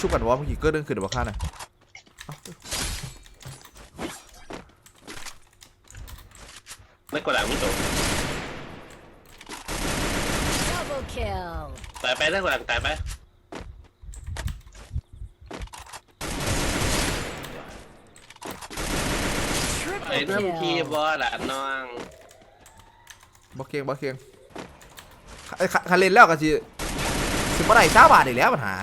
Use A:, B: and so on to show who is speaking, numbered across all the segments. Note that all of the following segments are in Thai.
A: ชุบกันวะเมื่อกี้เกิดเรื่องขึ้นเดี๋ยวบอกข้าน่อย
B: ไม่กดหลังไม่จบ
C: Double kill.
B: ตายไปได้กดหลังตายไปไอ้
C: Triple
B: เรื่องที
C: kill.
B: บอละน้อง
A: บอเคียงบอเคียงไอ้คันเลนแล้วก็สิสิบ่ได้สาบาทอีกแล้วปัญหา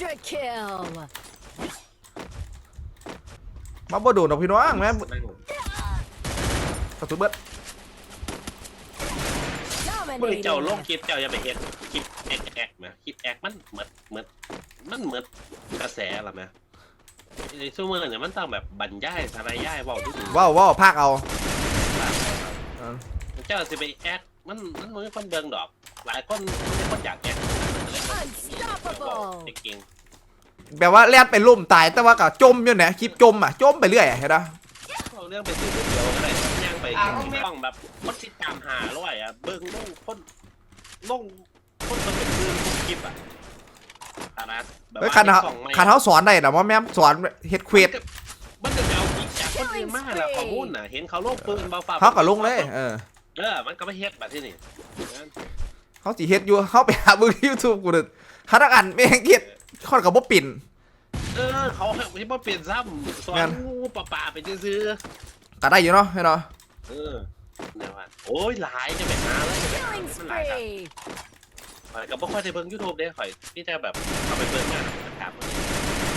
C: Quadra kill.
A: มาบ่โดนดอกพี่น้องแม่กระสุนเบิด
B: เมื่อเจ้าลง
C: Dominating.
B: คลิปเจ้าอย่าไปเห็นคลิปแอกแอกนะคลิปแอกมันเหมือนเหมือนมันเหมือนกระแสหรอไหมในช่วงเมื่อเนี่ยมันต้องแบบบรรยายสารยายเว่าที่ถึง
A: ว้าวว้าวภาคเอาเออ
B: เจ้าสิไปแอกมันมันเหมือนคนเบิงดอก หลายคนมีคนอยากแอกอะไรแบบนี้
C: Unstoppable
B: เก่ง
A: แบบว่าแล่นไปลุ่มตายแต่ว่าก็จมอยู่เนี่ยคลิปจมอะจมไปเรื่อยอะเห็นปะ
B: ๆเอาเรื่องไปซื้อก๋วยเตี๋ยวก็ได้ครับย่างไปต้องแบบคนติดตามหาร้อยอะเบิ้งลงคนลงคนมันเป็นมือทุกคลิปอะฐานะแบบ
A: เฮ้ย
B: ว่า
A: คันเขา
B: ส่องไม่
A: คันเขาสอนได้นะว่าแม่มสอนเฮ็ดเควส
B: มันจะไปเอาอีกจากคนอื่นมาแล้วข้อมูลน่ะเห็นเขาลงปืนเบาฟ้า
A: เขาก็ลงเลยเออ
B: เออ มันก็ไม่เฮ็ดแบบที่นี่
A: เขาสิเฮ็ดอยู่เขาไปหาเบิ่งยูทูบกูเด้อฮัตอันไม่งเฮ็ดคอนกับบ่ปิ่น
B: เออเขาให้มาเปลี่ยนซ้ำสอน
A: งั้น
B: งูปลาปลาไปซื้อ
A: ก็ได้อยู่เนาะเห็นเนาะ
B: ๆเออเนี่ยว่าโอ้ยหลายจะไปหาเลยจะไปหา
C: Killing
B: มันหลายครับ
C: spree.
B: ข่อยก็บ่ค่อยได้เบิ่ง YouTube เด้ข่อยที่จะแบบเอาไปเบิ่งงานถาม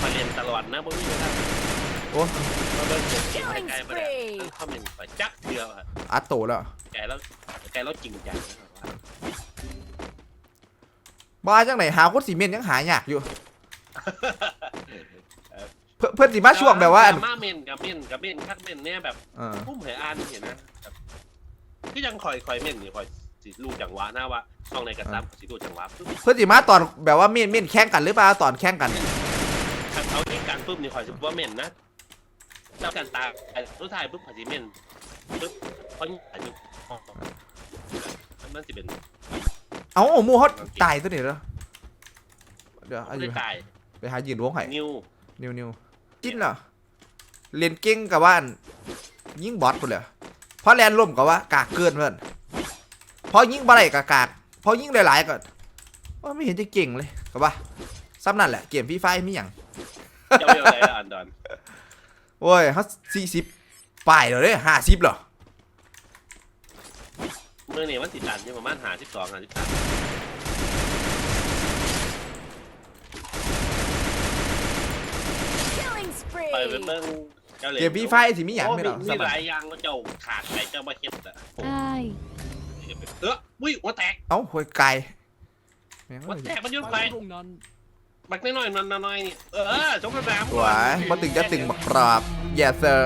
B: ข่อยเรียนตลอดนะบ่มีเวลา
A: โอ้
B: มาเบิ่งเก่งเก่งไกลๆบ่ได้ตั้งคอมเมนต์ข่อยจักเทื่อว่า
A: อัดโตแล้ว
B: แกแล้วแกแล้วจริงจังนะว่า
A: บ้าจังไหนหาคนสีเมนยังหายากอยู่ เพื่อนเพื่อนสิมาช่วงแบบว่าอัน
B: มาเมนกับเมนกับเมนคักเมนเนี่ยแบบ
A: เออ
B: พุ่มเหยอ่านเห็นนะแบบคือยังคอยคอยเมนนี่คอยสิรู้จังหวะนะว่าช่องในกระซับสิรู้จังหวะปุ๊บ
A: เพื่อนสิมาตอนแบบว่าเมนเมนแข่งกันหรือเปล่าตอนแข่งกัน
B: ถ้าเขาที่การปุ๊บนี่คอยสิว่าเมนนะแล้วกันตาไอ้สุดท้ายปุ๊บพอสิเมนปุ๊บเขาอายุมันสิเป็น
A: เอ้าหมูเขาตายตัวนี้แล้วเดี๋ยวเอา
B: ไม่
A: อยู่
B: ได้ตาย
A: ไปหายืนวงไห้
B: นิว
A: นิวนิวกินเหรอเรียนเก่งกับว่าอันยิงบอสไปเลยเพราะแลนล่มกับว่ากากเกินเพื่อนพอยิงบะไรกากากพอยิงหลายๆก็ว่าไม่เห็นจะเก่งเลยกับว่าซ้ำนั่นแหละเกมฟีไฟมีอย่าง
B: เจ้าเรียกอะไรอะอันดอน
A: โอ้ยเขาสี่สิบป้ายเลยห้าสิบเหรอ
B: เมื่อนี่มันติดดันอยู่ประมาณหาสิบสองหาสิบสาม
C: Killing
B: ไปเบิ่
C: spree.
B: งเจ้าเหล
A: เกมฟีไฟสิมีอย่าง
B: โอ้
A: ไม่หรอ
B: มีหลายอย่างแล้วเจ้าขาดไปเจ้ามาเฮ็ดอะ
C: Aye.
B: เอออุ้ยหัวแตก
A: เอ้าหวยไก่แม่ง
B: หัว
A: เอ้ย
B: แตกมันยุ่นไปบักน้อยๆนอนๆนี่เออจงกระดาม
A: สวยมาตึงจะตึงบักปราบ yes sir